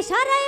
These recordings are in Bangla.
ইশারায়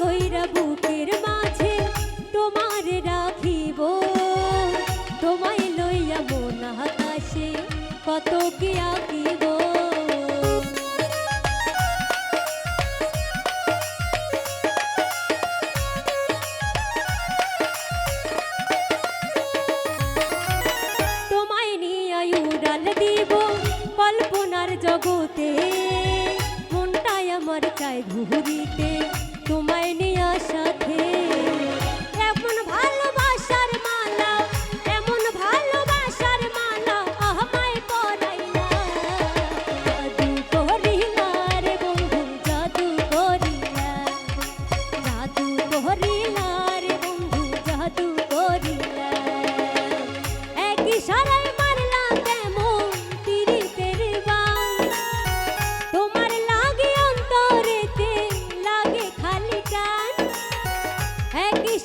কইরা বুকের মাঝে তোমার রাখিব। তোমায় লইয়া মন হাসে কত কি আঁকিব। তোমায় নিয়ে উড়াল দিব কল্পনার জগতে। মনটাই আমার চাই ঘুরিতে।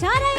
সারা